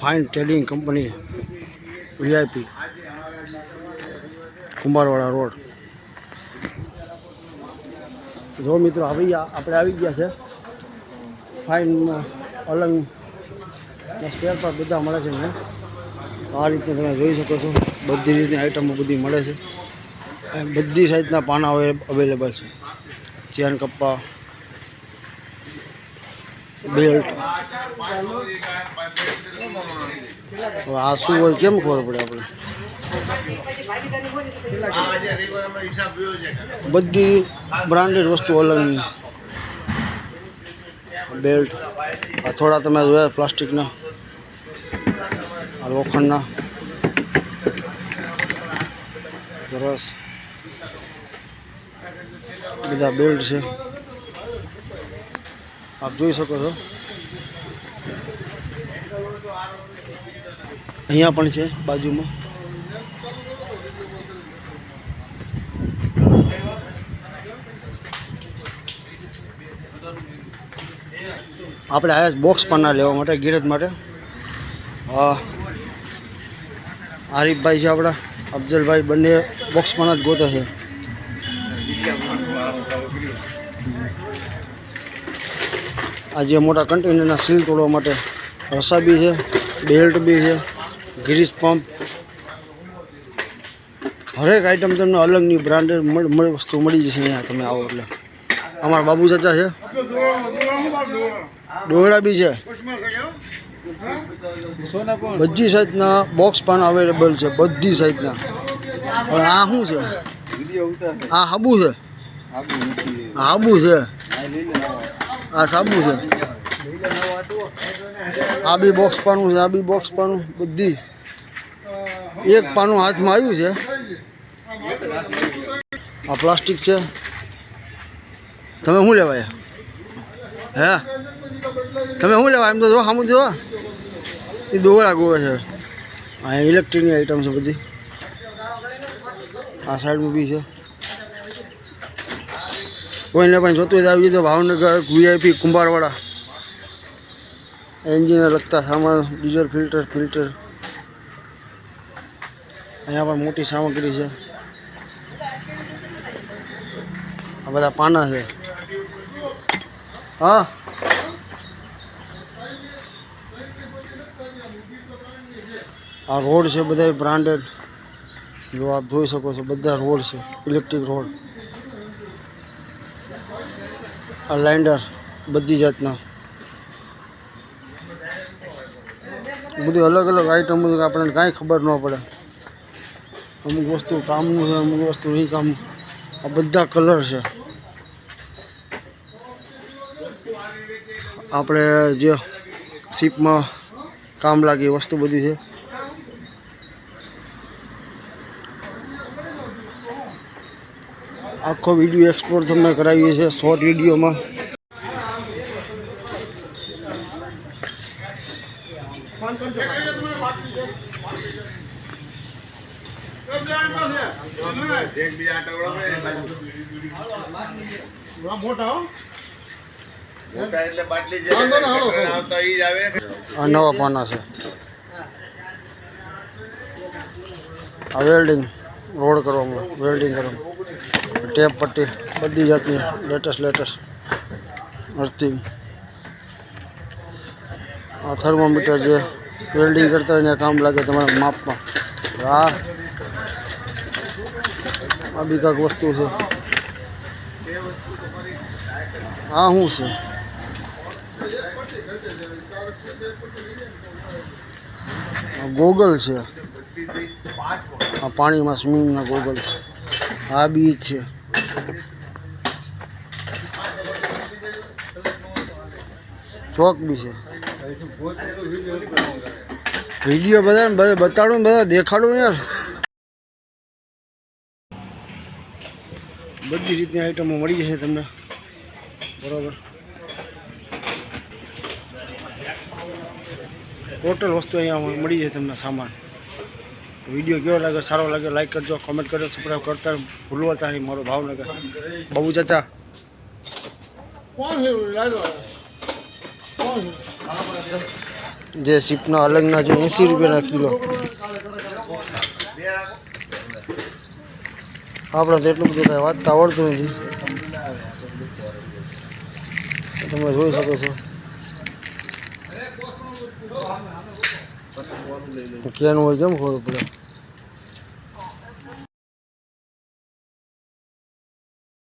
Fine trading company VIP, Kumbharwada road. જો મિત્રો, આવી આપણે આવી ગયા છે. ફાઇન, અલંગ સ્પેર પાર્ટ બધા મળે છે ને આ રીતે તમે જોઈ શકો છો. બધી રીતની આઈટમો બધી મળે છે. બધી સાઈઝના પાના અવેલેબલ છે. ચેન કપ્પા બેલ્ટ આ શું હોય કેમ ખબર પડે આપણે? બધી બ્રાન્ડેડ વસ્તુ અલગની. બેલ્ટ આ થોડા તમે જોયા પ્લાસ્ટિકના? આ લોખંડના? સરસ. બધા બેલ્ટ છે. આપ જોઈ શકો છો. અહીંયા પણ છે, બાજુમાં. આપણે આવ્યા બોક્સ પાના લેવા માટે, ગિરજ માટે. આરીફભાઈ છે આપણા. અફજલભાઈ બંને બોક્સ પણ જ ગોતે છે. આ જે મોટા કન્ટેનરના સીલ તોડવા માટે રસા બી છે બેલ્ટ બી છે ગ્રીસ પંપ. હરેક આઈટમ તમને અલગની બ્રાન્ડેડ મળી વસ્તુ મળી જશે અહીંયા તમે આવો એટલે. અમારા બાબુ ચાચા છે. ડોગરા બી છે. બધી સાઈઝના બોક્સ પણ અવેલેબલ છે બધી સાઈઝના. હવે આ શું છે? આ હાબુ છે. આ હાબુ છે. આ સાબુ છે. આ બી બોક્સ પાનું છે, આ બી બોક્સ પાનું, બધી. એક પાનું હાથમાં આવ્યું છે. આ પ્લાસ્ટિક છે. તમે શું લેવાય? હે? તમે શું લેવાય? એમ તો જો, સામું જોવા એ દોવડા ગોવે છે. અહીંયા ઇલેક્ટ્રિકની આઈટમ છે બધી. આ સાઈડમાં બી છે. કોઈને પણ જોતું હોય આવી તો ભાવનગર વીઆઈપી કુંભારવાડા. એન્જિનને લગતા સામાન, ડીઝલ ફિલ્ટર ફિલ્ટર. અહીંયા પણ મોટી સામગ્રી છે. આ બધા પાના છે. હા? આ રોડ છે બધા બ્રાન્ડેડ જો આપ જોઈ શકો છો, બધા રોડ છે. ઇલેક્ટ્રિક રોડ આ લાઇન્ડર બધી જાતના. બધી અલગ અલગ આઈટમ આપણને કાંઈ ખબર ન પડે. અમુક વસ્તુ કામનું છે, અમુક વસ્તુ નહીં કામ આ બધા કલર છે. આપણે જે શીપમાં કામ લાગે વસ્તુ બધી છે. આખો વીડિયો એક્સપ્લોર તમને કરાવીએ છીએ શોર્ટ વિડીયોમાં આ નવા પાના છે. આ વેલ્ડિંગ રોડ કરવામાં વેલ્ડિંગ કરવામાં ટેપ પટ્ટી બધી જાતની લેટેસ્ટ લેટેસ્ટ અર્થિંગ આ થર્મોમીટર જે વેલ્ડિંગ કરતા હોય ને કામ લાગે તમારા માપમાં. આ આ બી કાંઈક વસ્તુ છે. આ શું છે? આ ગોગલ છે. આ પાણીમાં સ્વિમિંગના ગોગલ આ બીચ છે. ચોક બી છે. વીડિયો બધા બતાડું બધા દેખાડું યાર. બધી રીતની આઈટમો મળી જશે તમને. બરાબર. ટોટલ વસ્તુ અહીંયા મળી જાય તમને સામાન. વીડિયો કેવો લાગે સારો લાગે લાઈક કરજો કોમેન્ટ કરજો સબસ્ક્રાઈબ કરતા ભૂલવતા નહીં મારો ભાવનગર. બાબુ ચાચા. જે સીપના અલગના છે એંસી રૂપિયાના કિલો. આપણે તો એટલું બધું કાંઈ વાંચતા આવડતું નથી. તમે જોઈ શકો છો. કેનું હોય કેમ ખબર પડે?